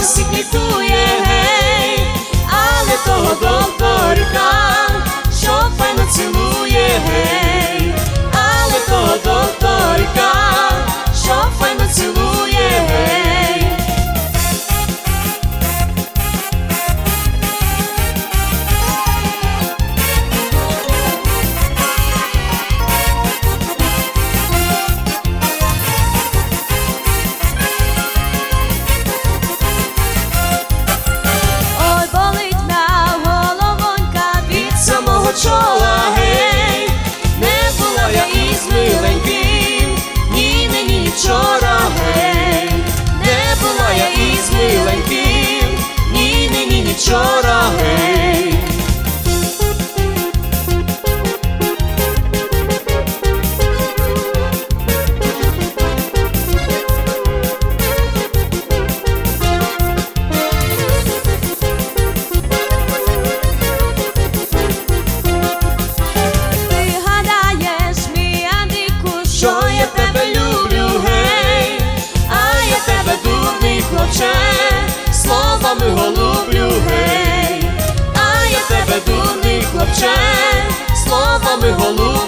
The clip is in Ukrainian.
усіх літує, гей, але того докторка, що файно цілує, гей. шепче словами голу.